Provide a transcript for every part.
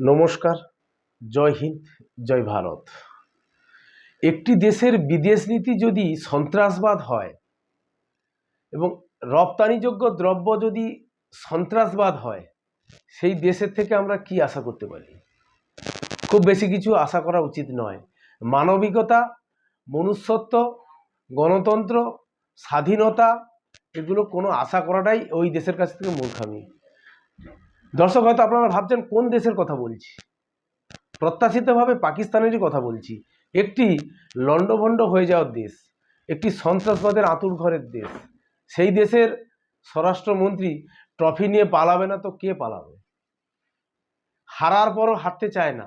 নমস্কার, জয় হিন্দ, জয় ভারত। একটি দেশের বিদেশ নীতি যদি সন্ত্রাসবাদ হয় এবং রপ্তানিযোগ্য দ্রব্য যদি সন্ত্রাসবাদ হয়, সেই দেশের থেকে আমরা কি আশা করতে পারি? খুব বেশি কিছু আশা করা উচিত নয়। মানবিকতা, মনুষ্যত্ব, গণতন্ত্র, স্বাধীনতা, এগুলো কোনো আশা করাটাই ওই দেশের কাছ থেকে মূর্খামি। দর্শক, হয়তো আপনারা ভাবছেন, কোন দেশের কথা বলছি? প্রত্যাশিতভাবে পাকিস্তানেরই কথা বলছি। একটি লণ্ডভণ্ড হয়ে যাওয়ার দেশ, একটি সন্ত্রাসবাদের আঁতুর ঘরের দেশ। সেই দেশের স্বরাষ্ট্রমন্ত্রী ট্রফি নিয়ে পালাবে না তো কে পালাবে? হারার পরও হারতে চায় না,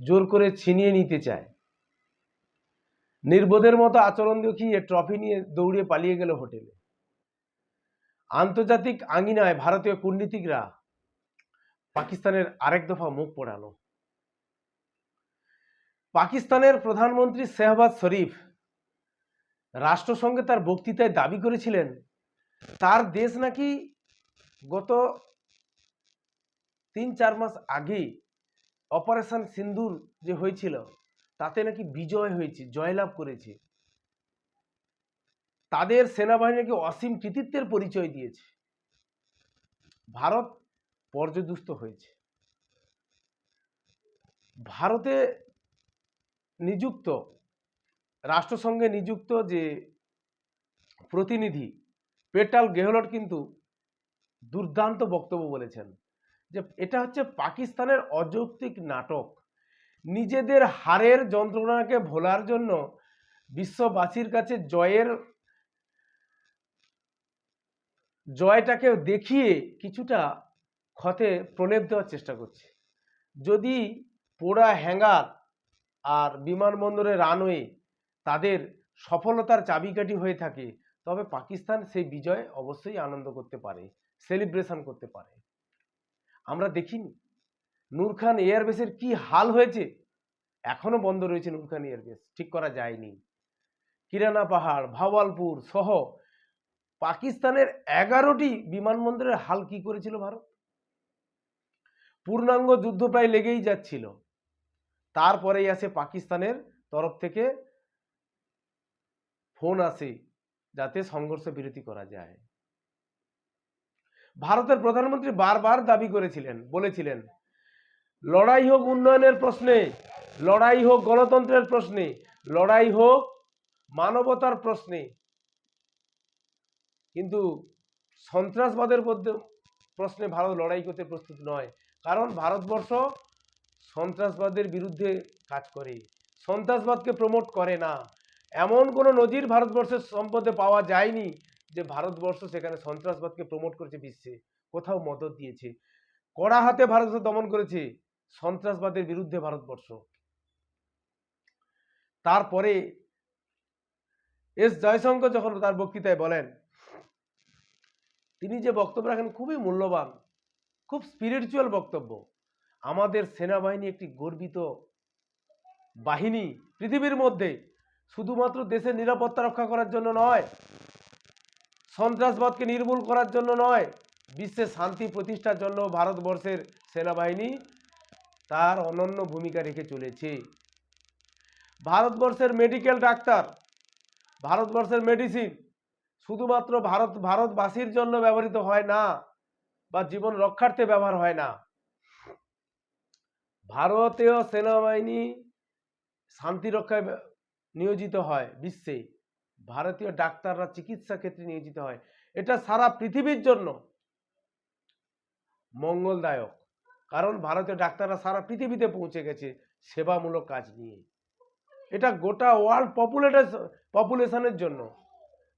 জোর করে ছিনিয়ে নিতে চায়। নির্বোধের মতো আচরণ দেখিয়ে ট্রফি নিয়ে দৌড়ে পালিয়ে গেল হোটেলে। আন্তর্জাতিক আঙিনায় ভারতীয় কূটনীতিকরা পাকিস্তানের আরেক দফা মুখ পোড়ালো। পাকিস্তানের প্রধানমন্ত্রী শেহবাজ শরীফ রাষ্ট্রসংঘে তার বক্তৃতায় দাবি করেছিলেন, তার দেশ নাকি গত তিন চার মাস আগে অপারেশন সিন্দুর যে হয়েছিল, তাতে নাকি বিজয় হয়েছে, জয়লাভ করেছে। তাদের সেনাবাহিনীকে অসীম কৃতিত্বের পরিচয় দিয়েছে। ভারত পর্যদুস্ত হয়েছে। ভারতে নিযুক্ত, রাষ্ট্রসংঘে নিযুক্ত যে প্রতিনিধি পেটাল গেহলট কিন্তু দুর্দান্ত বক্তব্য বলেছেন যে এটা হচ্ছে পাকিস্তানের অযৌক্তিক নাটক। নিজেদের হারের যন্ত্রণাকে ভোলার জন্য বিশ্ববাসীর কাছে জয়ের, জয়টাকে দেখিয়ে কিছুটা ক্ষতে প্রলেপ দেওয়ার চেষ্টা করছে। যদি পোড়া হ্যাঙ্গার আর বিমানবন্দরের রানওয়ে তাদের সফলতার চাবিকাঠি হয়ে থাকে, তবে পাকিস্তান সেই বিজয় অবশ্যই আনন্দ করতে পারে, সেলিব্রেশন করতে পারে। আমরা দেখিনি। নূর খান এয়ারবেসের কি হাল হয়েছে? এখনও বন্ধ রয়েছে নূর খান এয়ারবেস, ঠিক করা যায়নি। কিরানা পাহাড়, ভাওয়ালপুর সহ পাকিস্তানের এগারোটি বিমানবন্দরের হাল কি করেছিল ভারত? পূর্ণাঙ্গ যুদ্ধ প্রায় লেগেই যাচ্ছিল। তারপরেই আসে পাকিস্তানের তরফ থেকে ফোন আসে যাতে সংঘর্ষ বিরতি করা যায়। ভারতের প্রধানমন্ত্রী বারবার দাবি করেছিলেন, বলেছিলেন, লড়াই হোক উন্নয়নের প্রশ্নে, লড়াই হোক গণতন্ত্রের প্রশ্নে, লড়াই হোক মানবতার প্রশ্নে। কিন্তু সন্ত্রাসবাদের মধ্যে প্রশ্নে ভারত লড়াই করতে প্রস্তুত নয়। কারণ ভারতবর্ষ সন্ত্রাসবাদের বিরুদ্ধে কাজ করে। সন্ত্রাসবাদকে প্রমোট করে না। এমন কোনো নজির ভারতবর্ষের সম্পদে পাওয়া যায়নি যে ভারতবর্ষ সেখানে সন্ত্রাসবাদকে প্রমোট করেছে বিশ্বে। কোথাও মদত দিয়েছে। কড়া হাতে ভারতবর্ষ দমন করেছে সন্ত্রাসবাদের বিরুদ্ধে ভারতবর্ষ। তারপরে এস জয়শঙ্কর যখন তার বক্তৃতায় বলেন, তিনি যে বক্তব্য রাখেন খুবই মূল্যবান। খুব স্পিরিচুয়াল বক্তব্য। আমাদের সেনাবাহিনী একটি গর্বিত বাহিনী পৃথিবীর মধ্যে শুধুমাত্র দেশের নিরাপত্তা রক্ষা করার জন্য নয়, সন্ত্রাসবাদকে নির্মূল করার জন্য নয় বিশ্বে শান্তি প্রতিষ্ঠার জন্য ভারতবর্ষের সেনাবাহিনী তার অনন্য ভূমিকা রেখে চলেছে। ভারতবর্ষের মেডিকেল ডাক্তার, ভারতবর্ষের মেডিসিন শুধুমাত্র ভারত, ভারতবাসীর জন্য ব্যবহৃত হয় না। বা জীবন রক্ষার্থে ব্যবহার হয় না। ভারতীয় সেনাবাহিনী শান্তি রক্ষায় নিয়োজিত হয় বিশ্বে। ভারতীয় ডাক্তাররা চিকিৎসা ক্ষেত্রে নিয়োজিত হয়। এটা সারা পৃথিবীর জন্য মঙ্গলদায়ক। কারণ ভারতীয় ডাক্তাররা সারা পৃথিবীতে পৌঁছে গেছে সেবামূলক কাজ নিয়ে। এটা গোটা ওয়ার্ল্ড পপুলেটের পপুলেশনের জন্য।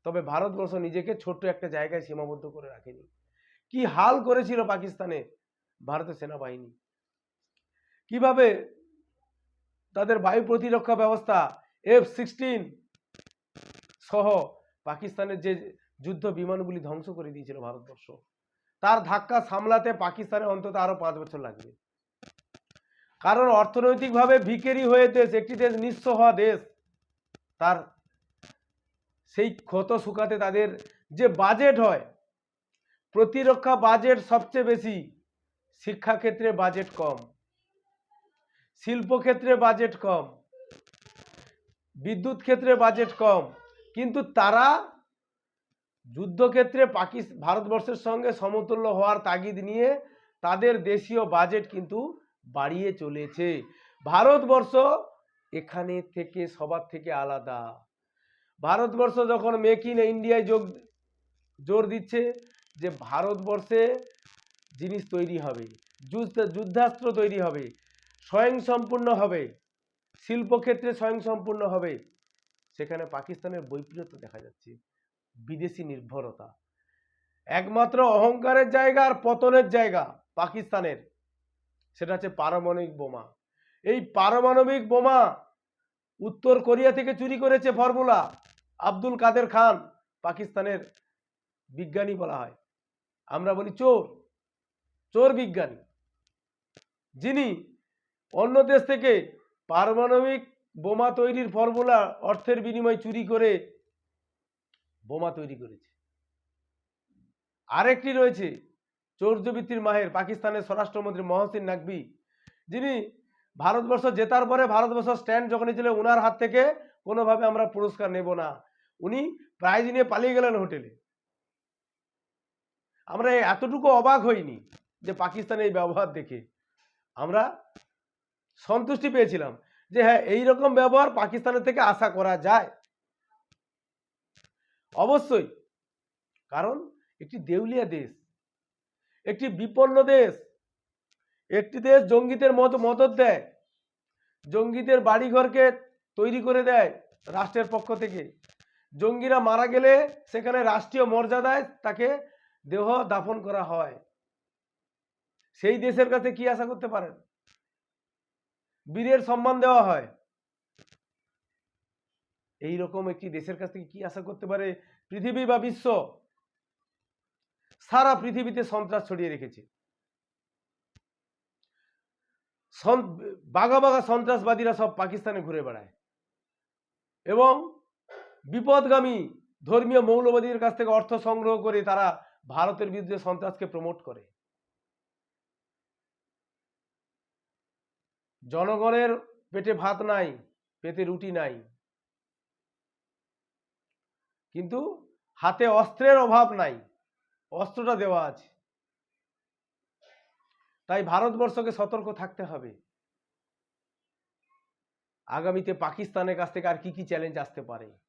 তবে ভারতবর্ষ নিজেকে ছোট্ট একটা জায়গায় সীমাবদ্ধ করে রাখেনি। কি হাল করেছিল পাকিস্তানে? ভারতের সেনাবাহিনী। কীভাবে তাদের বায়ু প্রতিরক্ষা ব্যবস্থা এফ সিক্সটিন সহ পাকিস্তানের যে যুদ্ধ বিমানগুলি ধ্বংস করে দিয়েছিল ভারতবর্ষ, তার ধাক্কা সামলাতে পাকিস্তানে অন্তত আরও পাঁচ বছর লাগবে। কারণ অর্থনৈতিকভাবে ভিকেরি হয়ে দেশ, একটি দেশ নিঃস্ব হওয়া দেশ, তার সেই ক্ষত শুকাতে তাদের যে বাজেট হয় প্রতিরক্ষা বাজেট সবচেয়ে বেশি, শিক্ষাক্ষেত্রে বাজেট কম, শিল্পক্ষেত্রে বাজেট কম, বিদ্যুৎ ক্ষেত্রে বাজেট কম, কিন্তু তারা যুদ্ধক্ষেত্রে পাকিস্তান ভারতবর্ষের সঙ্গে সমতুল্য হওয়ার তাগিদ নিয়ে তাদের দেশীয় বাজেট কিন্তু বাড়িয়ে চলেছে। ভারতবর্ষ এখানে থেকে সবার থেকে আলাদা। ভারতবর্ষ যখন মেক ইন ইন্ডিয়ায় যোগ, জোর দিচ্ছে যে ভারতবর্ষে জিনিস তৈরি হবে, যুদ্ধ, যুদ্ধাস্ত্র তৈরি হবে, স্বয়ংসম্পূর্ণ হবে, শিল্পক্ষেত্রে স্বয়ংসম্পূর্ণ হবে, সেখানে পাকিস্তানের বৈপরীত্য দেখা যাচ্ছে, বিদেশি নির্ভরতা। একমাত্র অহংকারের জায়গা আর পতনের জায়গা পাকিস্তানের, সেটা হচ্ছে পারমাণবিক বোমা। এই পারমাণবিক বোমা উত্তর কোরিয়া থেকে চুরি করেছে ফর্মুলা, আব্দুল কাদের খান, পাকিস্তানের বিজ্ঞানী বলা হয়। আমরা বলি চোর চোর বিজ্ঞানী। যিনি অন্য দেশ থেকে পারমাণবিক বোমা তৈরির ফর্মুলা অর্থের বিনিময় চুরি করে বোমা তৈরি করেছে। আরেকটি রয়েছে চৌর্যবৃত্তির মাহের, পাকিস্তানের স্বরাষ্ট্রমন্ত্রী মহসিন নাকবি যিনি ভারতবর্ষ জেতার পরে ভারতবর্ষ স্ট্যান্ড যখনই ছিল ওনার হাত থেকে কোনোভাবে আমরা পুরস্কার নেব না। উনি প্রাইজ নিয়ে পালিয়ে গেলেন হোটেলে। আমরা এতটুকু অবাক হইনি যে পাকিস্তানের এই ব্যবহার দেখে। আমরা সন্তুষ্টি পেয়েছিলাম যে হ্যাঁ এই রকম ব্যবহার পাকিস্তানের থেকে আশা করা যায়। অবশ্যই, কারণ একটি দেউলিয়া দেশ, একটি বিপন্ন দেশ, একটি দেশ জঙ্গিদের মত, মদত দেয়, জঙ্গিদের বাড়িঘরকে তৈরি করে দেয় রাষ্ট্রের পক্ষ থেকে। জঙ্গিরা মারা গেলে সেখানে রাষ্ট্রীয় মর্যাদায় তাকে দেহ দাফন করা হয়। সেই দেশের কাছে কি আশা করতে পারেন? বীরের সম্মান দেওয়া হয়। এই রকম একটি দেশের কাছ থেকে কি আশা করতে পারে? পৃথিবী বা বিশ্ব সারা পৃথিবীতে সন্ত্রাস ছড়িয়ে রেখেছে। বাঘা বাঘা সন্ত্রাসবাদীরা সব পাকিস্তানে ঘুরে বেড়ায়। এবং বিপদগামী ধর্মীয় মৌলবাদীদের কাছ থেকে অর্থ সংগ্রহ করে তারা ভারতের বিরুদ্ধে সন্ত্রাসকে প্রমোট করে। জনগণের পেটে ভাত নাই, পেটে রুটি নাই। কিন্তু হাতে অস্ত্রের অভাব নাই, অস্ত্রটা দেওয়া আছে। তাই ভারতবর্ষকে সতর্ক থাকতে হবে। আগামীতে পাকিস্তানের কাছ থেকে আর কি কি চ্যালেঞ্জ আসতে পারে?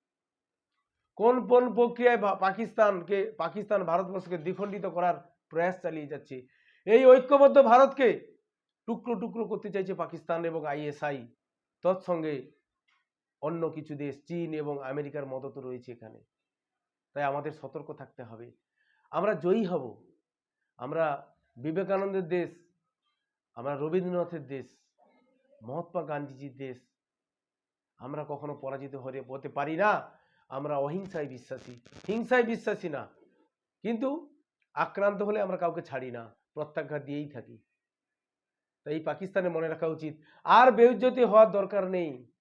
কোন কোন প্রক্রিয়ায় পাকিস্তানকে, পাকিস্তান ভারতবর্ষকে দ্বিখণ্ডিত করার প্রয়াস চালিয়ে যাচ্ছে? এই ঐক্যবদ্ধ ভারতকে টুকরো টুকরো করতে চাইছে পাকিস্তান এবং আইএসআই। তৎসঙ্গে অন্য কিছু দেশ, চীন এবং আমেরিকার মদত রয়েছে এখানে। তাই আমাদের সতর্ক থাকতে হবে। আমরা জয়ী হব। আমরা বিবেকানন্দের দেশ, আমরা রবীন্দ্রনাথের দেশ, মহাত্মা গান্ধীজির দেশ। আমরা কখনো পরাজিত হতে পারি না। আমরা অহিংসায় বিশ্বাসী। হিংসায় বিশ্বাসী না। কিন্তু আক্রান্ত হলে আমরা কাউকে ছাড়ি না, প্রত্যাঘাত দিয়েই থাকি। তাই পাকিস্তানে মনে রাখা উচিত, আর বেউজ্জতি হওয়ার দরকার নেই।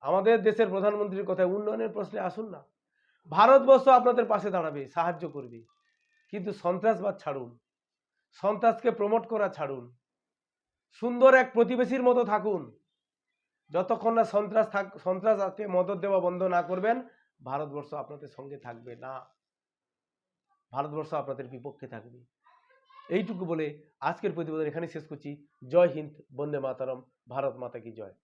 আমাদের দেশের প্রধানমন্ত্রীর কথায় উন্নয়নের প্রশ্নে আসুন না। ভারতবর্ষ আপনাদের পাশে দাঁড়াবে, সাহায্য করবে। কিন্তু সন্ত্রাসবাদ ছাড়ুন, সন্ত্রাসকে প্রমোট করা ছাড়ুন। সুন্দর এক প্রতিবেশীর মতো থাকুন। যতক্ষণ না সন্ত্রাস থাক সন্ত্রাসকে মদত দেওয়া বন্ধ না করবেন, ভারতবর্ষ আপনাদের সঙ্গে থাকবে না। ভারতবর্ষ আপনাদের বিপক্ষে থাকবে। এইটুকু বলে আজকের প্রতিবেদন এখানে শেষ করছি। জয় হিন্দ, বন্দে মাতারম, ভারত মাতা কি জয়।